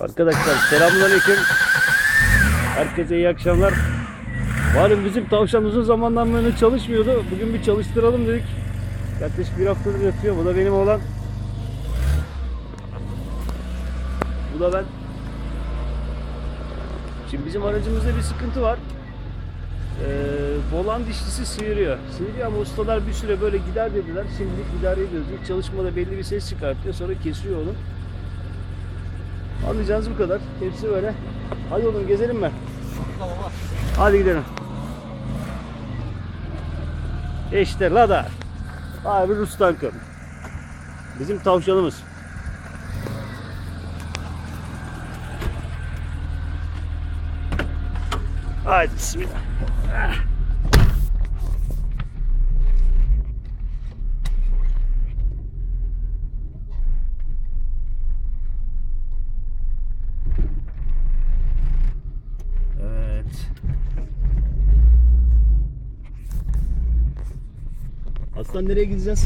Arkadaşlar selamünaleyküm. Herkese iyi akşamlar. Malum bizim tavşan uzun zamandan beri çalışmıyordu. Bugün bir çalıştıralım dedik. Yaklaşık bir haftadır yatıyor. Bu da benim olan. Bu da ben. Şimdi bizim aracımızda bir sıkıntı var. Ee, volan dişlisi sıyırıyor. Sıyırıyor ama ustalar bir süre böyle gider dediler. Şimdilik idare ediyoruz. İlk çalışmada belli bir ses çıkartıyor. Sonra kesiyor onu. Anlayacağınız bu kadar. Hepsi böyle. Hadi oğlum gezelim mi? Hadi gidelim. İşte Lada. Abi Rus tankı. Bizim tavşanımız. Haydi bismillah. Aslan nereye gideceğiz?